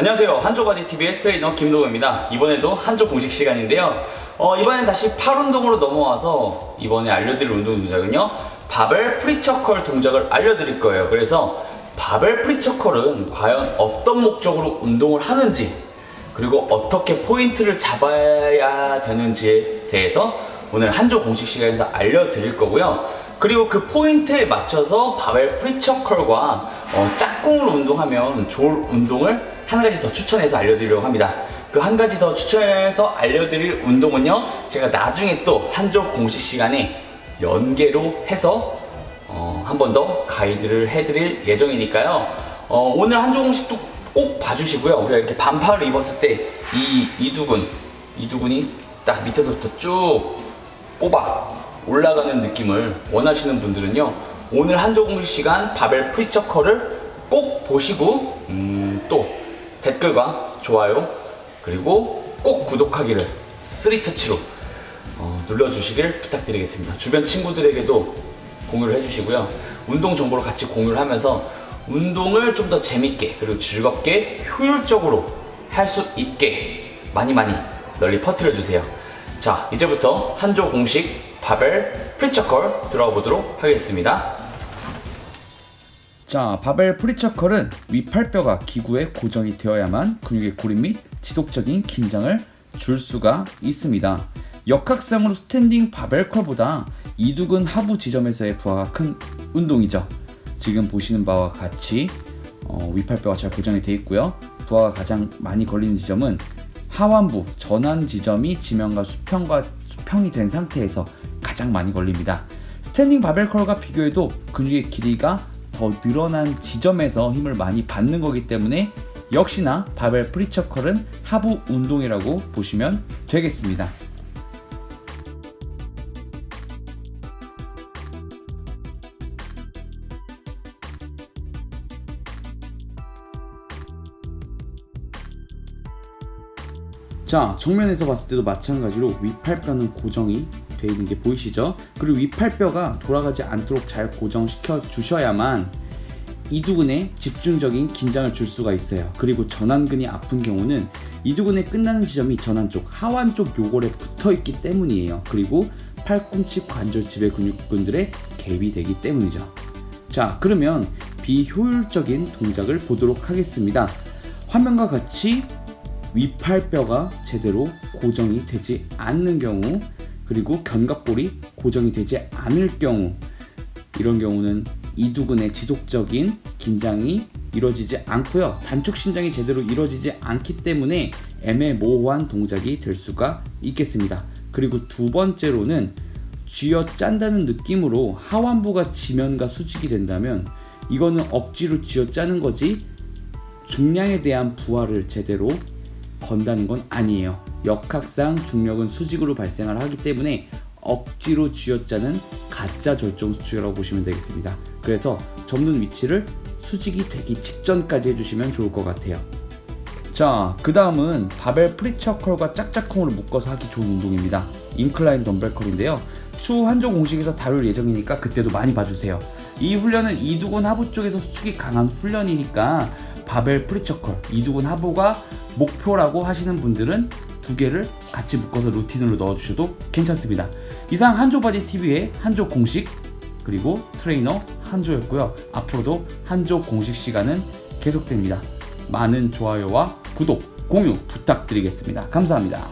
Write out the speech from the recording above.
안녕하세요. 한조바디 TV의 트레이너 김동호입니다. 이번에도 한조 공식 시간인데요. 어, 이번엔 다시 팔 운동으로 넘어와서 이번에 알려드릴 운동 동작은요. 바벨 프리처컬 동작을 알려드릴 거예요. 그래서 바벨 프리처컬은 과연 어떤 목적으로 운동을 하는지 그리고 어떻게 포인트를 잡아야 되는지에 대해서 오늘 한조 공식 시간에서 알려드릴 거고요. 그리고 그 포인트에 맞춰서 바벨 프리처컬과 어, 짝꿍으로 운동하면 좋을 운동을 한 가지 더 추천해서 알려드리려고 합니다. 그 한 가지 더 추천해서 알려드릴 운동은요, 제가 나중에 또 한조 공식 시간에 연계로 해서 어, 한 번 더 가이드를 해드릴 예정이니까요. 어, 오늘 한조 공식도 꼭 봐주시고요. 우리가 이렇게 반팔을 입었을 때 이 이두근, 이두근이 딱 밑에서부터 쭉 뽑아 올라가는 느낌을 원하시는 분들은요. 오늘 한조 공식 시간 바벨 프리처 컬을 꼭 보시고 음, 또 댓글과 좋아요 그리고 꼭 구독하기를 3터치로 어, 눌러주시길 부탁드리겠습니다. 주변 친구들에게도 공유를 해주시고요. 운동 정보를 같이 공유를 하면서 운동을 좀 더 재밌게 그리고 즐겁게 효율적으로 할 수 있게 많이 많이 널리 퍼뜨려 주세요. 자, 이제부터 한조 공식 바벨 프리처컬 들어가 보도록 하겠습니다. 자, 바벨 프리처컬은 위팔뼈가 기구에 고정이 되어야만 근육의 고립 및 지속적인 긴장을 줄 수가 있습니다. 역학상으로 스탠딩 바벨 컬보다 이두근 하부 지점에서의 부하가 큰 운동이죠. 지금 보시는 바와 같이 어, 위팔뼈가 잘 고정이 되어 있고요. 부하가 가장 많이 걸리는 지점은 하완부 전환 지점이 지면과 수평과 수평이 된 상태에서 가장 많이 걸립니다. 스탠딩 바벨 컬과 비교해도 근육의 길이가 더 늘어난 지점에서 힘을 많이 받는 거기 때문에 역시나 바벨 프리처 컬은 하부 운동이라고 보시면 되겠습니다. 자 정면에서 봤을 때도 마찬가지로 위팔뼈는 고정이 되어 있는 게 보이시죠? 그리고 위팔뼈가 돌아가지 않도록 잘 고정시켜 주셔야만 이두근에 집중적인 긴장을 줄 수가 있어요. 그리고 전완근이 아픈 경우는 이두근의 끝나는 지점이 전완 쪽, 하완 쪽 요골에 붙어 있기 때문이에요. 그리고 팔꿈치 관절 지배 근육근들의 갭이 되기 때문이죠. 자, 그러면 비효율적인 동작을 보도록 하겠습니다. 화면과 같이 위팔뼈가 제대로 고정이 되지 않는 경우 그리고 견갑골이 고정이 되지 않을 경우 이런 경우는 이두근의 지속적인 긴장이 이루어지지 않고요 단축 신장이 제대로 이루어지지 않기 때문에 애매모호한 동작이 될 수가 있겠습니다 그리고 두 번째로는 쥐어 짠다는 느낌으로 하완부가 지면과 수직이 된다면 이거는 억지로 쥐어 짜는 거지 중량에 대한 부하를 제대로 건다는 건 아니에요. 역학상 중력은 수직으로 발생을 하기 때문에 억지로 쥐어짜는 가짜 절정 수축이라고 보시면 되겠습니다. 그래서 접는 위치를 수직이 되기 직전까지 해주시면 좋을 것 같아요. 자, 그 다음은 바벨 프리처 컬과 짝짝꿍으로 묶어서 하기 좋은 운동입니다. 인클라인 덤벨 컬인데요. 추후 한조 공식에서 다룰 예정이니까 그때도 많이 봐주세요. 이 훈련은 이두근 하부 쪽에서 수축이 강한 훈련이니까 바벨 프리처 컬, 이두근 하부가 목표라고 하시는 분들은 두 개를 같이 묶어서 루틴으로 넣어주셔도 괜찮습니다. 이상 한조 바디 TV의 한조 공식 그리고 트레이너 한조였고요. 앞으로도 한조 공식 시간은 계속됩니다. 많은 좋아요와 구독, 공유 부탁드리겠습니다. 감사합니다.